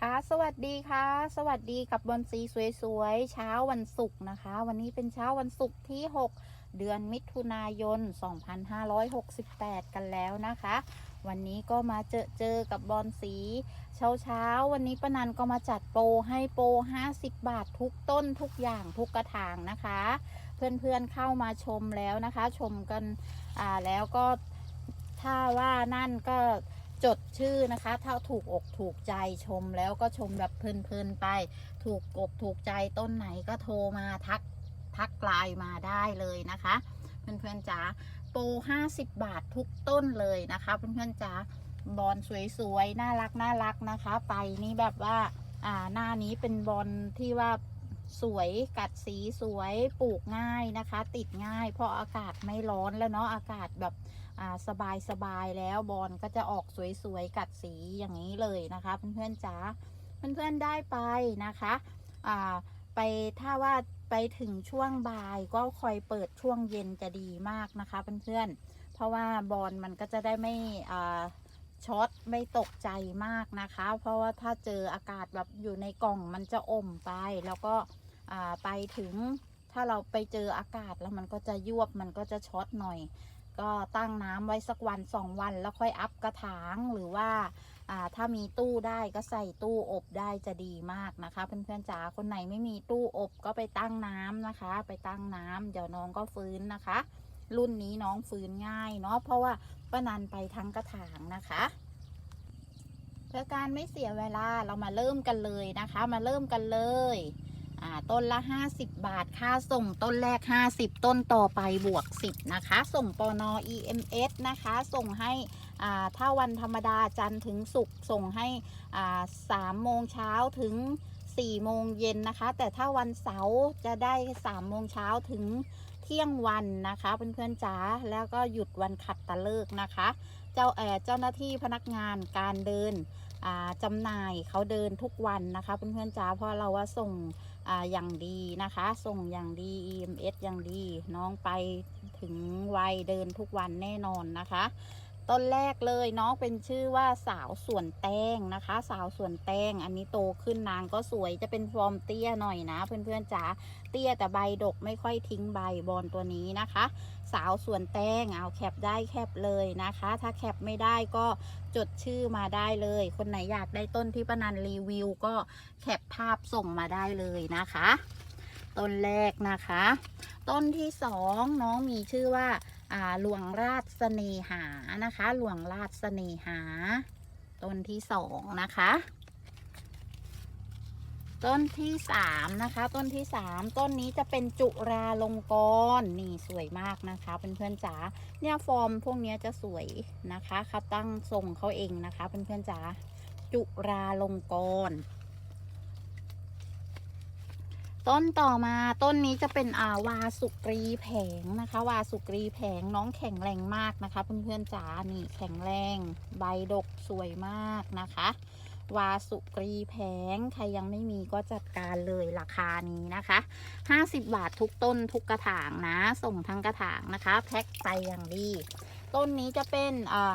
คะสวัสดีค่ะ สวัสดีกับบอนซีสวยๆ เช้าวันศุกร์นะคะ วันนี้เป็นเช้าวันศุกร์ที่ 6 เดือนมิถุนายน 2568 กันแล้วนะคะ วันนี้ก็มาเจอเจอกับบอนสี เช้าเช้าวันนี้ป้านันก็มาจัดโปรให้โปร 50 บาททุกต้นทุกอย่างทุกกระถางนะคะ เพื่อนๆเข้ามาชมแล้วนะคะ ชมกันอ่าแล้วก็ถ้าว่านั่นก็ จดชื่อนะคะ ถ้าถูกอกถูกใจชมแล้วก็ชมแบบเพลินๆไป ถูกอกถูกใจต้นไหนก็โทรมาทักทักไลน์มาได้เลยนะคะ เพื่อนๆจ๋าโปร50 บาททุกต้นเลยนะคะ เพื่อนๆจ๋าบอลสวยๆ น่ารักน่ารักนะคะ ไปนี่แบบว่าอ่าหน้านี้เป็นบอลที่ว่าสวยกัดสีสวยปลูกง่ายนะคะ ติดง่าย เพราะอากาศไม่ร้อนแล้วเนาะอากาศแบบ สบายสบายแล้วบอลก็จะออกสวยๆกัดสีอย่างนี้เลยนะคะเพื่อนๆจ๋าเพื่อนๆได้ไปนะคะอ่าไปถ้าว่าไปถึงช่วงบ่ายก็คอยเปิดช่วงเย็นจะดีมากนะคะเพื่อนๆเพราะว่าบอลมันก็จะได้ไม่อ่าช็อตไม่ตกใจมากนะคะ เพราะว่าถ้าเจออากาศแบบอยู่ในกล่องมันจะอมไปแล้วก็อ่าไปถึงถ้าเราไปเจออากาศแล้วมันก็จะยวบมันก็จะช็อตหน่อย ก็ตั้งน้ำไว้สักวันสองวันแล้วค่อยอัพกระถางหรือว่าถ้ามีตู้ได้ก็ใส่ตู้อบได้จะดีมากนะคะ เพื่อนๆจ๋าคนไหนไม่มีตู้อบก็ไปตั้งน้ำนะคะ ไปตั้งน้ำเดี๋ยวน้องก็ฟื้นนะคะ รุ่นนี้น้องฟื้นง่ายเนาะเพราะว่าป้านันไปทั้งกระถางนะคะเพื่อการไม่เสียเวลาเรามาเริ่มกันเลยนะคะ มาเริ่มกันเลย ต้นละ 50 บาท ค่าส่งต้นแรก 50 ต้นต่อไปบวก 10 นะคะ ส่งปอนอ EMS นะคะ ส่งให้ถ้าวันธรรมดาจันทร์ถึงศุกร์ส่งให้อ่า3โมงเช้าถึง4โมงเย็นนะคะ แต่ถ้าวันเสาร์จะได้3โมงเช้าถึงเที่ยงวันนะคะเพื่อนๆจ๋าแล้วก็หยุดวันขัดตะเลิกนะคะ เจ้าเอ่อเจ้าหน้าที่พนักงานการเดินจำหน่ายเขาเดินทุกวันนะคะเพื่อนๆจ๋าเพราะเราว่าส่ง อย่างดีนะคะ ส่งอย่างดี EMS อย่างดี น้องไปถึงวัยเดินทุกวันแน่นอนนะคะ ต้นแรกเลยน้องเป็นชื่อว่าสาวสวนแตงนะคะ สาวสวนแตงอันนี้โตขึ้นนางก็สวยจะเป็นฟอร์มเตี้ยหน่อยนะ เพื่อนๆจ๋าเตี้ยแต่ใบดกไม่ค่อยทิ้งใบบอลตัวนี้นะคะ สาวสวนแตงเอาแคปได้แคปเลยนะคะ ถ้าแคปไม่ได้ก็ จดชื่อมาได้เลย คนไหนอยากได้ต้นที่ปนันรีวิว ก็แคปภาพส่งมาได้เลยนะคะ ต้นแรกนะคะ ต้นที่สองน้องมีชื่อว่าอ่าหลวงราชเสน่หานะคะ หลวงราชเสน่หา ต้นที่สองนะคะ ต้นที่สามนะคะ ต้นที่สามต้นนี้จะเป็นจุราลงกรณ์นี่สวยมากนะคะเพื่อนๆจ๋าเนี่ยฟอร์มพวกนี้จะสวยนะคะเขาตั้งทรงเขาเองนะคะเพื่อนๆจ๋าจุราลงกรณ์ต้นต่อมาต้นนี้จะเป็นอาวาสุกรีแผงนะคะ วาสุกรีแผงน้องแข็งแรงมากนะคะ เพื่อนๆจ๋านี่แข็งแรง ใบดกสวยมากนะคะ วาสุกรีแผง ใครยังไม่มีก็จัดการเลยราคานี้นะคะ 50 บาททุกต้นทุกกระถางนะ ส่งทั้งกระถางนะคะ แพ็คไปอย่างดี ต้นนี้จะเป็นอ่า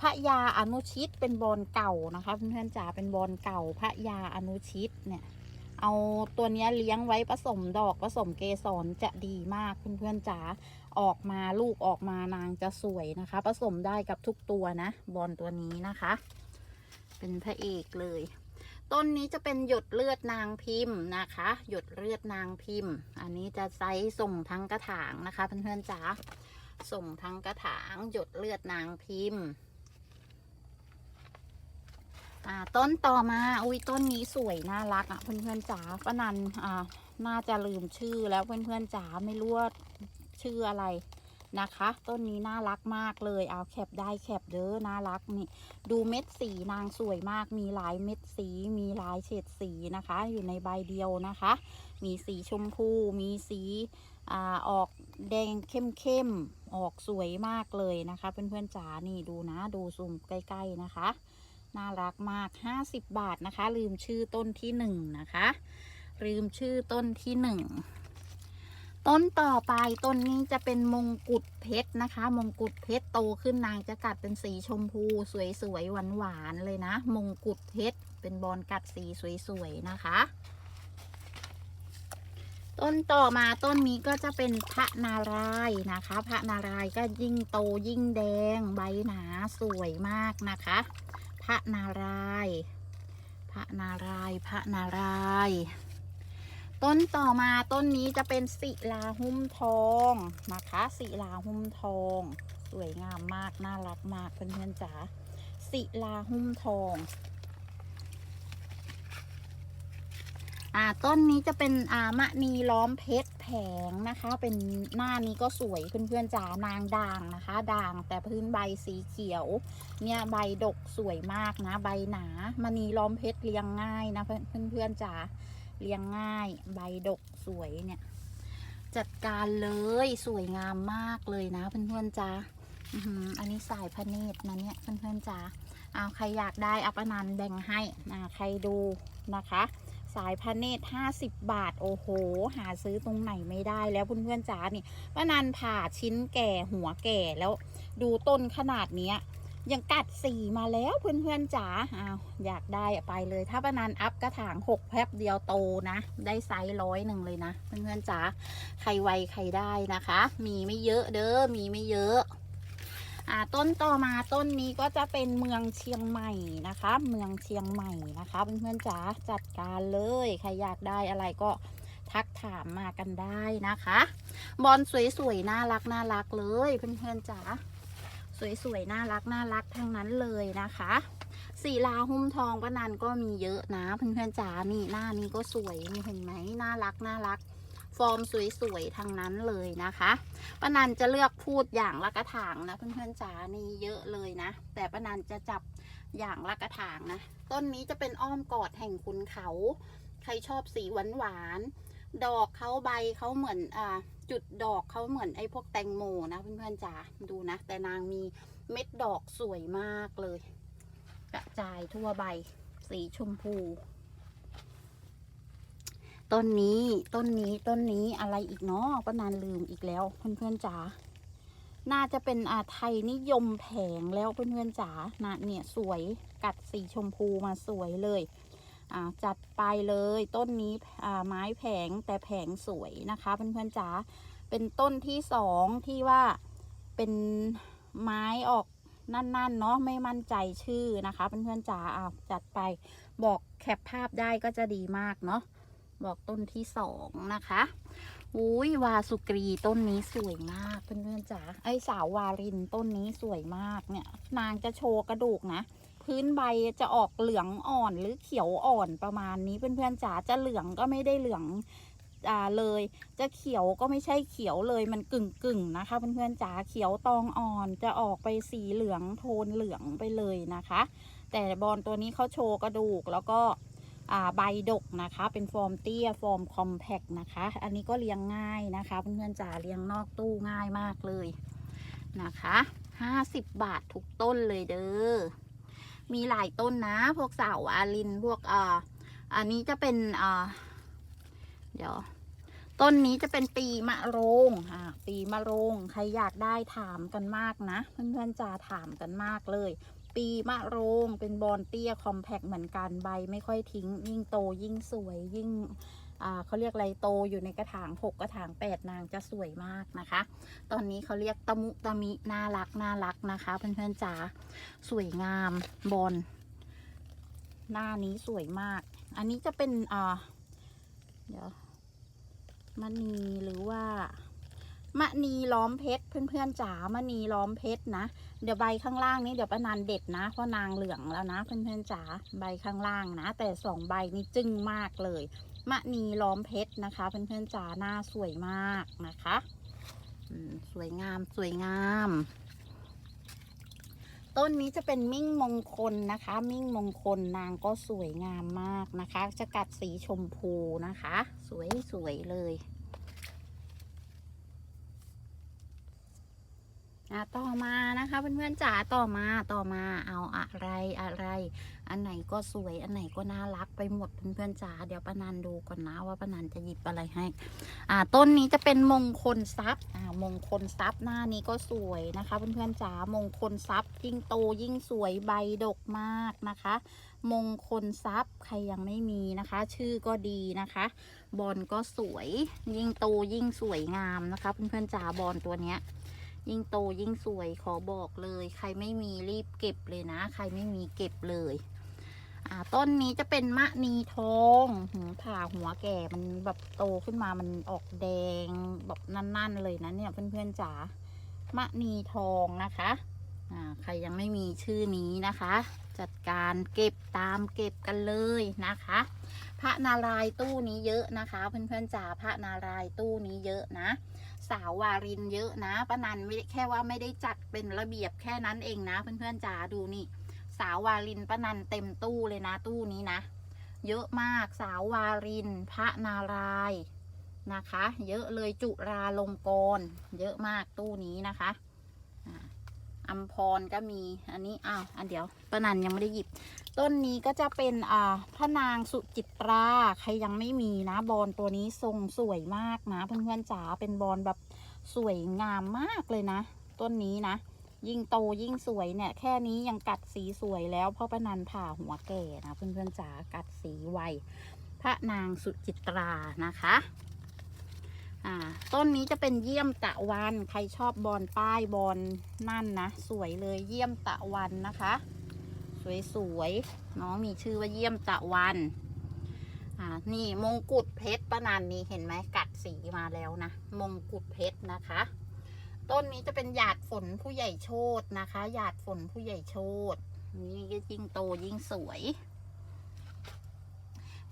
พระยาอนุชิตเป็นบอลเก่านะคะเพื่อนๆจ๋าเป็นบอลเก่าพระยาอนุชิตเนี่ย เอาตัวนี้เลี้ยงไว้ผสมดอกผสมเกสรจะดีมากเพื่อนๆจ๋าออกมาลูกออกมานางจะสวยนะคะ ผสมได้กับทุกตัวนะ บอลตัวนี้นะคะ เป็นพระเอกเลย ต้นนี้จะเป็นหยดเลือดนางพิมพ์นะคะ หยดเลือดนางพิมพ์ อันนี้จะไซส์ส่งทั้งกระถางนะคะเพื่อนๆจ๋าส่งทั้งกระถาง หยดเลือดนางพิมพ์อ่าต้นต่อมา อุ้ยต้นนี้สวยน่ารักอะเพื่อนๆจ๋าป้านันอ่าน่าจะลืมชื่อแล้วเพื่อนๆจ๋าไม่รู้ว่าชื่ออะไร นะคะ ต้นนี้น่ารักมากเลย เอาแคปได้แคปเด้อน่ารักนี่ ดูเม็ดสีนางสวยมาก มีหลายเม็ดสี มีหลายเฉดสีนะคะ อยู่ในใบเดียวนะคะ มีสีชมพู มีสีอออกแดงเข้มๆ ออกสวยมากเลยนะคะ เพื่อนๆจ๋า นี่ดูนะ ดูซูมใกล้ ๆ นะคะ น่ารักมาก 50 บาทนะคะ ลืมชื่อต้นที่หนึ่งนะคะ ลืมชื่อต้นที่หนึ่ง ต้นต่อไปต้นนี้จะเป็นมงกุฎเพชรนะคะ มงกุฎเพชรโตขึ้นนางจะกัดเป็นสีชมพู สวยๆหวานๆเลยนะ มงกุฎเพชรเป็นบอลกัดสีสวยๆนะคะ ต้นต่อมาต้นนี้ก็จะเป็นพระนารายณ์นะคะ พระนารายณ์ก็ยิ่งโตยิ่งแดงใบหนาสวยมากนะคะ พระนารายณ์พระนารายณ์พระนารายณ์ ต้นต่อมาต้นนี้จะเป็นศิลาหุ้มทองนะคะศิลาหุ้มทอง สวยงามมากน่ารักมากเพื่อนๆจ๋าศิลาหุ้มทองอ่าต้นนี้จะเป็นอามะนีล้อมเพชรแผงนะคะ เป็นหน้านี้ก็สวยเพื่อนๆจ๋านางด่างนะคะ ด่างแต่พื้นใบสีเขียว เนี่ยใบดกสวยมากนะ ใบหนามณีล้อมเพชรเลี้ยงง่ายนะเพื่อนเพื่อนๆจ๋า เลี้ยงง่าย ใบดกสวยเนี่ย จัดการเลยสวยงามมากเลยนะเพื่อนๆจ๋าอันนี้สายพระเนตรนะเนี่ยเพื่อนๆจ๋าเอาใครอยากได้อัปนันแบ่งให้นะใครดูนะคะ สายพระเนตร50 บาท โอ้โห หาซื้อตรงไหนไม่ได้แล้วเพื่อนๆจ๋านี่ป้านันผ่าชิ้นแก่หัวแก่แล้ว ดูต้นขนาดเนี้ย ยังกัดสีมาแล้วเพื่อนๆจ๋าอ้าวอยากได้ไปเลย ถ้าป้านันอัพกระถางหกแป๊บเดียวโตนะ ได้ไซส์ร้อยหนึ่งเลยนะ เพื่อนๆจ๋าใครไวใครได้นะคะ มีไม่เยอะเด้อมีไม่เยอะอ่าต้นต่อมาต้นนี้ก็จะเป็นเมืองเชียงใหม่นะคะ เมืองเชียงใหม่นะคะเพื่อนๆจ๋าจัดการเลยใครอยากได้อะไรก็ทักถามมากันได้นะคะ บอลสวยๆน่ารักน่ารักเลยเพื่อนๆจ๋า สวยๆ น่ารักน่ารักทั้งนั้นเลยนะคะสีลาหุ้มทองป้านันก็มีเยอะนะเพื่อนๆจ๋านี่หน้านี้ก็สวยนี่เห็นไหมน่ารักน่ารัก ฟอร์มสวยๆทั้งนั้นเลยนะคะป้านันจะเลือกพูดอย่างละกระถางนะเพื่อนๆจ๋านี่เยอะเลยนะ แต่ป้านันจะจับอย่างละกระถางนะ ต้นนี้จะเป็นอ้อมกอดแห่งคุณเขา ใครชอบสีหวานหวานๆดอกเขาใบเขาเหมือนอ่า จุดดอกเขาเหมือนไอ้พวกแตงโมนะเพื่อนๆจ๋าดูนะ แต่นางมีเม็ดดอกสวยมากเลย กระจายทั่วใบ สีชมพู ต้นนี้ต้นนี้ต้นนี้อะไรอีกเนาะป้านานลืมอีกแล้วเพื่อนๆจ๋าน่าจะเป็นอาไทยนิยมแผงแล้วเพื่อนๆจ๋านะเนี่ยสวยกัดสีชมพูมาสวยเลย จัดไปเลยต้นนี้ไม้แผงแต่แผงสวยนะคะเพื่อนๆจ๋าเป็นต้นที่สองที่ว่าเป็นไม้ออกนั่นๆเนาะไม่มั่นใจชื่อนะคะเพื่อนๆจ๋าอ่าจัดไปบอกแคปภาพได้ก็จะดีมากเนาะบอกต้นที่สองนะคะอุ้ยวาสุกรีต้นนี้สวยมากเพื่อนๆจ๋าไอสาววารินต้นนี้สวยมากเนี่ย นางจะโชว์กระดูกนะ พื้นใบจะออกเหลืองอ่อนหรือเขียวอ่อนประมาณนี้เพื่อนๆจ๋าจะเหลืองก็ไม่ได้เหลืองอ่าเลย จะเขียวก็ไม่ใช่เขียวเลยมันกึ่งกึ่งนะคะเพื่อนๆจ๋าเขียวตองอ่อนจะออกไปสีเหลืองโทนเหลืองไปเลยนะคะ แต่บอลตัวนี้เขาโชว์กระดูกแล้วก็ใบดกนะคะเป็นฟอร์มเตี้ยฟอร์มคอมแพคนะคะ อันนี้ก็เลี้ยงง่ายนะคะ เพื่อนๆจ๋าเลี้ยงนอกตู้ง่ายมากเลยนะคะห้าสิบบาททุกต้นเลยเด้อ มีหลายต้นนะ พวกเสาอาลินพวกอ่าอันนี้จะเป็นอ่าเดี๋ยว ต้นนี้จะเป็นปีมะโรงอ่าปีมะโรงใครอยากได้ถามกันมากนะ เพื่อนๆจ๋าถามกันมากเลย ปีมะโรงเป็นบอลเตี้ยคอมแพคเหมือนกันใบไม่ค่อยทิ้ง ยิ่งโตยิ่งสวยยิ่ง เขาเรียกอะไรโตอยู่ในกระถางหกกระถางแปดนางจะสวยมากนะคะ ตอนนี้เขาเรียกตะมุตะมิน่ารักน่ารักนะคะเพื่อนๆจ๋าสวยงามบอลหน้านี้สวยมาก อันนี้จะเป็นอ่าเดี๋ยวมณีหรือว่ามณีล้อมเพชรเพื่อนๆจ๋ามณีล้อมเพชรนะเดี๋ยวใบข้างล่างนี้เดี๋ยวป้านานเด็ดนะเพราะนางเหลืองแล้วนะเพื่อนๆจ๋าใบข้างล่างนะ แต่สองใบนี้จึ้งมากเลย มะนีล้อมเพชรนะคะ เพื่อนๆจ๋าหน้าสวยมากนะคะสวยงามสวยงาม ต้นนี้จะเป็นมิ่งมงคลนะคะ มิ่งมงคลนางก็สวยงามมากนะคะ จะกัดสีชมพูนะคะ สวยสวยเลยต่อมานะคะเพื่อนๆจ๋าต่อมาต่อมาเอาอะไรอะไร อันไหนก็สวย อันไหนก็น่ารักไปหมดเพื่อนๆจ๋าเดี๋ยวป้านันดูก่อนนะว่าป้านันจะหยิบอะไรให้ อ่า ต้นนี้จะเป็นมงคลทรัพย์ อ่า มงคลทรัพย์หน้านี้ก็สวยนะคะเพื่อนๆจ๋ามงคลทรัพย์ยิ่งโตยิ่งสวยใบดกมากนะคะ มงคลทรัพย์ใครยังไม่มีนะคะ ชื่อก็ดีนะคะ บอลก็สวยยิ่งโตยิ่งสวยงามนะคะเพื่อนๆจ๋าบอลตัวเนี้ยยิ่งโตยิ่งสวยขอบอกเลย ใครไม่มีรีบเก็บเลยนะ ใครไม่มีเก็บเลย อ่า ต้นนี้จะเป็นมะนีทองหืมผ่าหัวแก่มันแบบโตขึ้นมามันออกแดงแบบนั่นๆเลยนะเนี่ยเพื่อนๆจ๋ามะนีทองนะคะ อ่า ใครยังไม่มีชื่อนี้นะคะ จัดการเก็บตามเก็บกันเลยนะคะ พระนารายตู้นี้เยอะนะคะ เพื่อนๆจ๋าพระนารายตู้นี้เยอะนะสาววารินเยอะนะป้านันไม่แค่ว่าไม่ได้จัดเป็นระเบียบแค่นั้นเองนะ เพื่อนๆจ๋าดูนี่ สาววารินป้านันเต็มตู้เลยนะตู้นี้นะ เยอะมากสาววาริน พระนารายนะคะ เยอะเลยจุราลงกรเยอะมากตู้นี้นะคะอัมพรก็มีอันนี้อ้าวอันเดียวป้านันยังไม่ได้หยิบ ต้นนี้ก็จะเป็นอ่าพระนางสุจิตราใครยังไม่มีนะบอลตัวนี้ทรงสวยมากนะเพื่อนๆจ๋าเป็นบอลแบบสวยงามมากเลยนะ ต้นนี้นะ ยิ่งโตยิ่งสวยเนี่ย แค่นี้ยังกัดสีสวยแล้วเพราะปะนันผ่าหัวแก่นะเพื่อนๆจ๋ากัดสีไวพระนางสุจิตรานะคะอ่าต้นนี้จะเป็นเยี่ยมตะวันใครชอบบอลป้ายบอลนั่นนะสวยเลยเยี่ยมตะวันนะคะ สวยๆน้องมีชื่อว่าเยี่ยมตะวันอ่านี่มงกุฎเพชรป้านันนี่เห็นไหมกัดสีมาแล้วนะมงกุฎเพชรนะคะ ต้นนี้จะเป็นหยาดฝนผู้ใหญ่โชตนะคะ หยาดฝนผู้ใหญ่โชตนี่ก็ยิ่งโตยิ่งสวย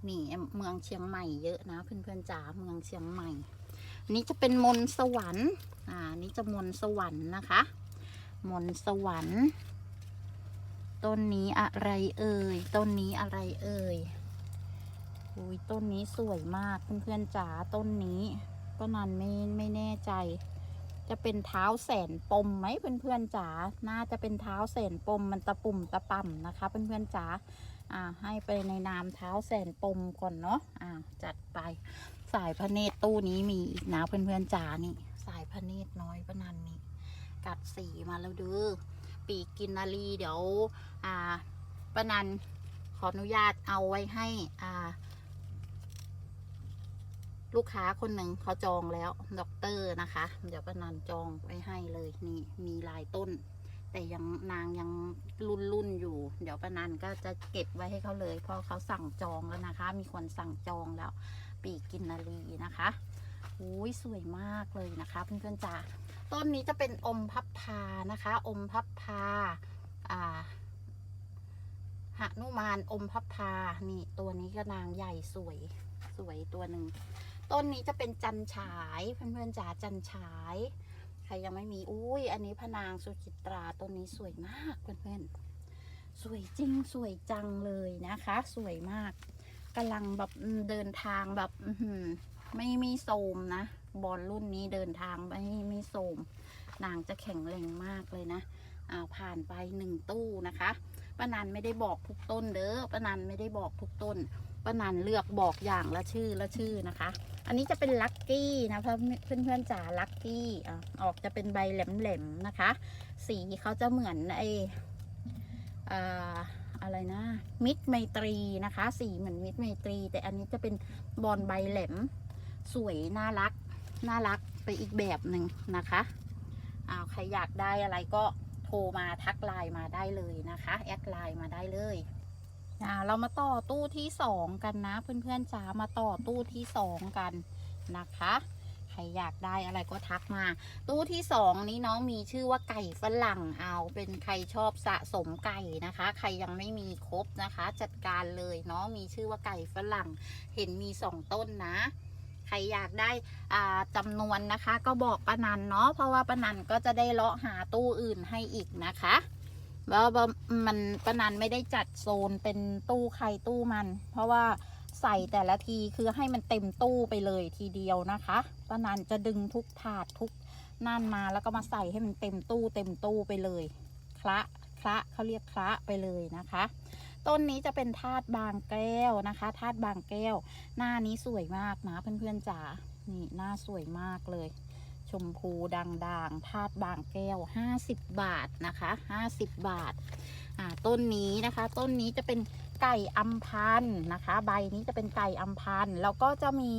นี่เมืองเชียงใหม่เยอะนะเพื่อนๆจ๋าเมืองเชียงใหม่อันนี้จะเป็นมนสวรรค์อ่านี่จะมนสวรรค์นะคะ มนสวรรค์ต้นนี้อะไรเอ่ยต้นนี้อะไรเอ่ยอุ้ยต้นนี้สวยมากเพื่อนๆจ๋าต้นนี้ป้านันไม่ไม่แน่ใจ จะเป็นเท้าแสนปมไหมเพื่อนๆจ๋า น่าจะเป็นเท้าแสนปมมันตะปุ่มตะป่ำนะคะเพื่อนๆจ๋า อ่าให้ไปในนามเท้าแสนปมก่อนเนาะ อ่าจัดไป สายพระเนตรตู้นี้มีอีกนะเพื่อนๆจ๋านี่ สายพระเนตรน้อยประนันนี่กัดสีมาแล้วเด้อ ปีกกินนารีเดี๋ยว อ่าประนันขออนุญาตเอาไว้ให้ อ่า ลูกค้าคนหนึ่งเขาจองแล้วด็อกเตอร์นะคะ เดี๋ยวป้านันจองไว้ให้เลยนี่มีลายต้น แต่ยังนางยังรุ่นรุ่นอยู่ เดี๋ยวป้านันก็จะเก็บไว้ให้เขาเลย เพราะเขาสั่งจองแล้วนะคะ มีคนสั่งจองแล้ว ปีกกินนารีนะคะอุ้ยสวยมากเลยนะคะเพื่อนๆจ๋าต้นนี้จะเป็นอมพับพานะคะ อมพับพาอ่าหนุมานอมพับพานี่ตัวนี้ก็นางใหญ่สวยสวยตัวหนึ่ง ต้นนี้จะเป็นจันฉายเพื่อนๆจ๋าจันฉาย ใครยังไม่มีอุ้ยอันนี้พนางสุจิตราต้นนี้สวยมากเพื่อนๆสวยจริงสวยจังเลยนะคะ สวยมากกำลังแบบเดินทางแบบออืไม่มีโสมนะบอลรุ่นนี้เดินทางไม่ไม่โสมนางจะแข็งแรงมากเลยนะอ่าผ่านไปหนึ่งตู้นะคะป้านันไม่ได้บอกทุกต้นเด้อป้านันไม่ได้บอกทุกต้นป้านันเลือกบอกอย่างละชื่อละชื่อนะคะ อันนี้จะเป็นลัคกี้นะเพื่อนเพื่อนๆจ๋าลัคกี้อ่ออกจะเป็นใบแหลมๆนะคะ สีเขาจะเหมือนไออ่าอะไรนะ มิตรไมตรีนะคะ สีเหมือนมิตรไมตรี แต่อันนี้จะเป็นบอลใบแหลม สวยน่ารักน่ารักไปอีกแบบหนึ่งนะคะอ้าวใครอยากได้อะไรก็โทรมาทักไลน์มาได้เลยนะคะ แอดไลน์มาได้เลย อ่าเรามาต่อตู้ที่สองกันนะ เพื่อนๆจ๋ามาต่อตู้ที่สองกันนะคะใครอยากได้อะไรก็ทักมา ตู้ที่สองนี้น้องมีชื่อว่าไก่ฝรั่งเอาเป็นใครชอบสะสมไก่นะคะ ใครยังไม่มีครบนะคะ จัดการเลยน้องมีชื่อว่าไก่ฝรั่ง เห็นมีสองต้นนะใครอยากได้อ่าจำนวนนะคะ ก็บอกป้านันเนาะเพราะว่าป้านันก็จะได้เลาะหาตู้อื่นให้อีกนะคะ แล้วมันป้านันไม่ได้จัดโซนเป็นตู้ใครตู้มัน เพราะว่าใส่แต่ละทีคือให้มันเต็มตู้ไปเลยทีเดียวนะคะป้านันจะดึงทุกถาดทุกนั่นมาแล้วก็มาใส่ให้มันเต็มตู้เต็มตู้ไปเลยคละคละเขาเรียกคละไปเลยนะคะ ต้นนี้จะเป็นธาตุบางแก้วนะคะธาตุบางแก้ว หน้านี้สวยมากนะเพื่อนๆจ๋านี่หน้าสวยมากเลย มพูด่างๆธาตุบางแก้ว 50 บาทนะคะ 50 บาท อ่า ต้นนี้นะคะ ต้นนี้จะเป็นไก่อัมพันธ์นะคะ ใบนี้จะเป็นไก่อัมพันธ์แล้วก็จะมี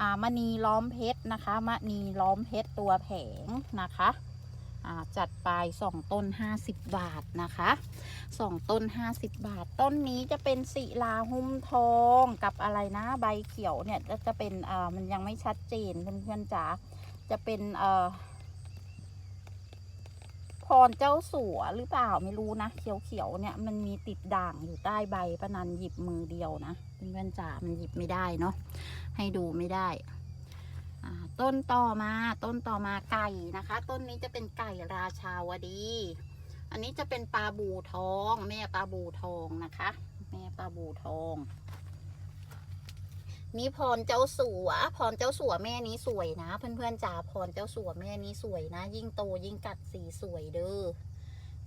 อ่ามณีล้อมเพชรนะคะมณีล้อมเพชรตัวแผงนะคะอ่าจัดไปสองต้น 50 บาทนะคะสองต้น 50 บาท ต้นนี้จะเป็นศิลาหุ้มทองกับอะไรนะ ใบเขียวเนี่ยจะจะเป็นอ่ามันยังไม่ชัดเจนเพื่อนๆจ๋า จะเป็นเอ่อพรเจ้าสัวหรือเปล่าไม่รู้นะ เขียวๆเนี่ยมันมีติดด่างอยู่ใต้ใบปะนันหยิบมือเดียวนะเพื่อนจ๋ามันหยิบไม่ได้เนาะให้ดูไม่ได้ต้นต่อมาต้นต่อมาไก่นะคะ ต้นนี้จะเป็นไก่ราชาวดี อันนี้จะเป็นปลาบูทอง แม่ปลาบูทองนะคะ แม่ปลาบูทอง นี่พรเจ้าสัว พรเจ้าสัวแม่นี้สวยนะ เพื่อนๆจ๋าพรเจ้าสัวแม่นี้สวยนะ ยิ่งโตยิ่งกัดสีสวยเด้อ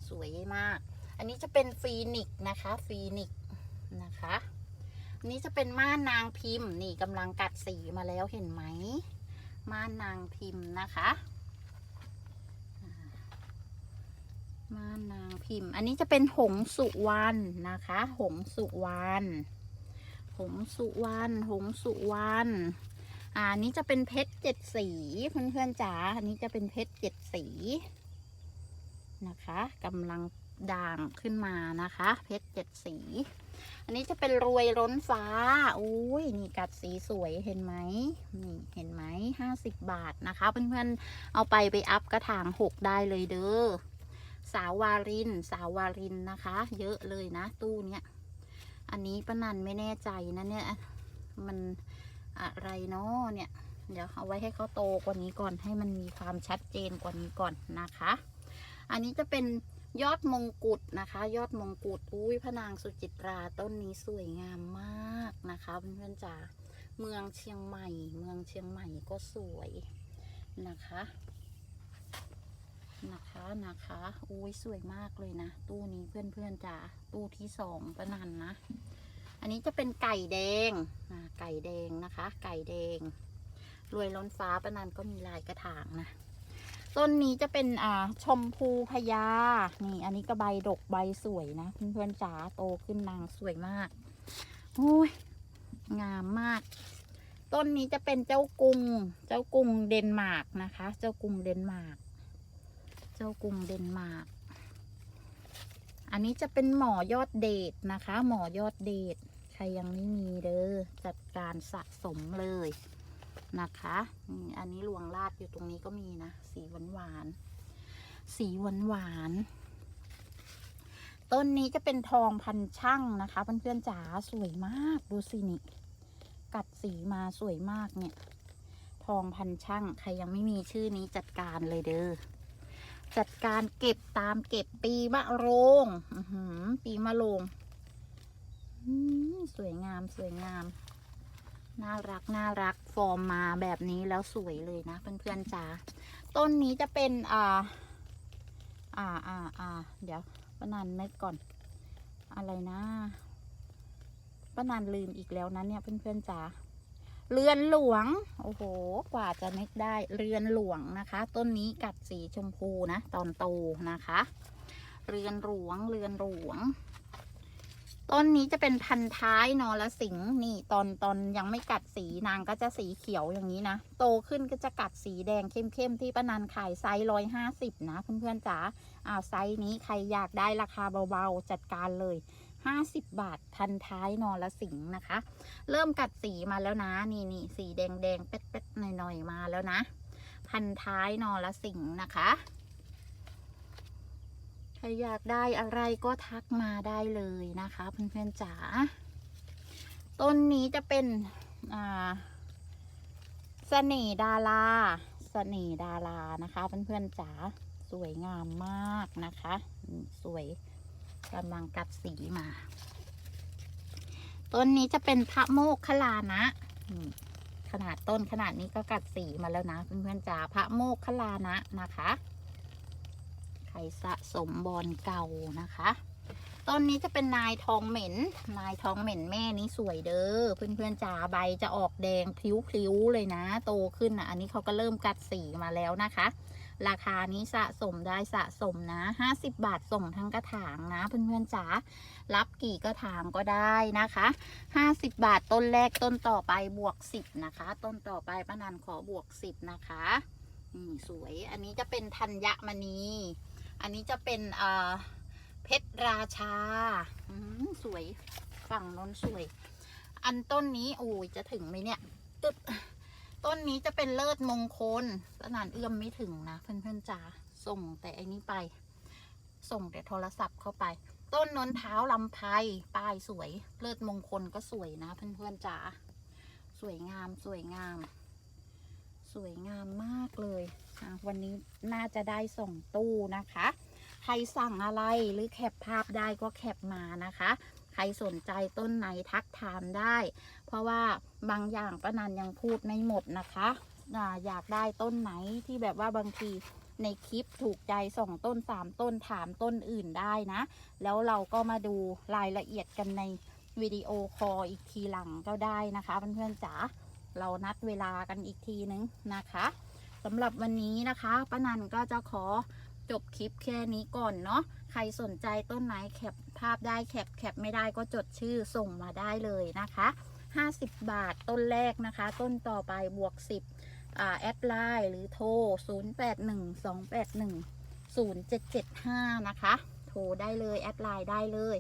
สวยมาก อันนี้จะเป็นฟีนิกซ์นะคะฟีนิกซ์นะคะอันนี้จะเป็นม่านนางพิมพ์ นี่กำลังกัดสีมาแล้วเห็นไหมม่านนางพิมพ์นะคะม่านนางพิมพ์ อันนี้จะเป็นหงสุวรรณนะคะ หงสุวรรณ หงสุวรรณหงสุวรรณอ่าอันนี้จะเป็นเพชรเจ็ดสีเพื่อนๆจ๋าอันนี้จะเป็นเพชรเจ็ดสีนะคะกำลังด่างขึ้นมานะคะ เพชรเจ็ดสี อันนี้จะเป็นรวยล้นฟ้าอุ้ยนี่กัดสีสวยเห็นไหมนี่เห็นไหมห้าสิบบาทนะคะเพื่อนๆเอาไปไปอัพกระถางหกได้เลยเด้อสาววาริน สาววารินนะคะ เยอะเลยนะตู้เนี้ย อันนี้ป้านันไม่แน่ใจนะเนี่ย มันอะไรเนาะเนี่ย เดี๋ยวเอาไว้ให้เขาโตกว่านี้ก่อนให้มันมีความชัดเจนกว่านี้ก่อนนะคะ อันนี้จะเป็นยอดมงกุฎนะคะ ยอดมงกุฎอุ้ยพระนางสุจิตราต้นนี้สวยงามมากนะคะเพื่อนๆจ๋าเมืองเชียงใหม่ เมืองเชียงใหม่ก็สวยนะคะ นะคะนะคะอุ้ยสวยมากเลยนะ ตู้นี้เพื่อนๆจ๋าตู้ที่สองประนันนะ อันนี้จะเป็นไก่แดงอ่าไก่แดงนะคะ ไก่แดง รวยล้นฟ้าประนันก็มีลายกระถางนะต้นนี้จะเป็นอ่าชมพูพญานี่อันนี้ก็ใบดกใบสวยนะเพื่อนๆจ๋าโตขึ้นนางสวยมากโอ้ยงามมาก ต้นนี้จะเป็นเจ้ากุงเจ้ากุงเดนมาร์กนะคะ เจ้ากุงเดนมาร์ก เจ้ากรุงเดนมาร์ก อันนี้จะเป็นหมอยอดเดทนะคะ หมอยอดเดทใครยังไม่มีเด้อจัดการสะสมเลยนะคะอันนี้ลวงลาดอยู่ตรงนี้ก็มีนะ สีหวานหวานๆสีหวานหวานๆต้นนี้จะเป็นทองพันช่างนะคะเพื่อนๆจ๋าสวยมากดูสินี่กัดสีมาสวยมากเนี่ย ทองพันช่างใครยังไม่มีชื่อนี้จัดการเลยเด้อ จัดการเก็บตามเก็บปีมะโรงปีมะโรงสวยงามสวยงาม น่ารักน่ารักฟอร์มมาแบบนี้แล้วสวยเลยนะ เพื่อนๆจ๋าต้นนี้จะเป็นอ่าอ่าอ่าอ่าเดี๋ยวป้านันนึกก่อน อะไรนะป้านันลืมอีกแล้วนะเนี่ยเพื่อนๆจ๋า เรือนหลวง โอ้โห กว่าจะนึกได้ เรือนหลวงนะคะ ต้นนี้กัดสีชมพูนะ ตอนโตนะคะ เรือนหลวง เรือนหลวง ต้นนี้จะเป็นพันท้ายนอละสิงห์นี่ตอนตอนยังไม่กัดสีนางก็จะสีเขียวอย่างนี้นะ โตขึ้นก็จะกัดสีแดงเข้มๆที่ป้านันขายไซส์ร้อยห้าสิบนะเพื่อนๆจ๋าอ่าวไซส์นี้ใครอยากได้ราคาเบาๆจัดการเลย ห้าสิบบาทพันท้ายนอละสิงนะคะ เริ่มกัดสีมาแล้วนะ นี่นี่สีแดงแดงเป๊ดๆหน่อยๆมาแล้วนะ พันท้ายนอละสิงนะคะใครอยากได้อะไรก็ทักมาได้เลยนะคะ เพื่อนๆจ๋าต้นนี้จะเป็นอ่าเสน่ห์ดาราเสน่ห์ดารานะคะ เพื่อนๆจ๋าสวยงามมากนะคะ สวย กำลังกัดสีมา ต้นนี้จะเป็นพระโมกขลานะขนาดต้นขนาดนี้ก็กัดสีมาแล้วนะเพื่อนๆจ๋าพระโมกขลานะนะคะ ใครสะสมบอลเก่านะคะ ต้นนี้จะเป็นนายทองเหม็น นายทองเหม็นแม่นี้สวยเด้อเพื่อนๆจ๋าใบจะออกแดงพลิ้วๆเลยนะ โตขึ้นอะอันนี้เขาก็เริ่มกัดสีมาแล้วนะคะ ราคานี้สะสมได้สะสมนะ 50 บาทส่งทั้งกระถางนะเพื่อนๆจ๋ารับกี่กระถางก็ได้นะคะ 50 บาทต้นแรกต้นต่อไปบวก 10 นะคะ ต้นต่อไปป้านันขอบวก 10 นะคะนี่สวยอันนี้จะเป็นธัญมณี อันนี้จะเป็นเอ่อเพชรราชาสวยฝั่งน้นสวย อันต้นนี้โอ้ยจะถึงไหมเนี่ยตึ๊ด ต้นนี้จะเป็นเลิศมงคลขนาดเอื้อมไม่ถึงนะ เพื่อนๆจ๋าส่งแต่อันนี้ไป ส่งแต่โทรศัพท์เข้าไป ต้นนนเท้าลำไพป้ายสวย เลิศมงคลก็สวยนะ เพื่อนๆจ๋าสวยงามสวยงาม สวยงามมากเลยวันนี้น่าจะได้ส่งตู้นะคะ ใครสั่งอะไรหรือแคปภาพได้ก็แคปมานะคะ ใครสนใจต้นไหนทักถามได้ เพราะว่าบางอย่างป้านันยังพูดไม่หมดนะคะอยากได้ต้นไหนที่แบบว่าบางทีในคลิปถูกใจสองต้นสามต้นถามต้นอื่นได้นะ แล้วเราก็มาดูรายละเอียดกันในวิดีโอคอลอีกทีหลังก็ได้นะคะเพื่อนๆจ๋าเรานัดเวลากันอีกทีนึงนะคะสำหรับวันนี้นะคะป้านันก็จะขอจบคลิปแค่นี้ก่อนเนาะใครสนใจต้นไหนแคปภาพได้แคปแคปไม่ได้ก็จดชื่อส่งมาได้เลยนะคะ 50 บาทต้นแรกนะคะ ต้นต่อไปบวก 10อ่าแอดไลน์หรือโทร 0812810775 นะคะ โทรได้เลยแอดไลน์ได้เลย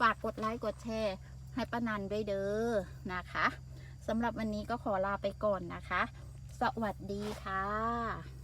ฝากกดไลค์กดแชร์ให้ป้านันด้วยเด้อนะคะสำหรับวันนี้ก็ขอลาไปก่อนนะคะ สวัสดีค่ะ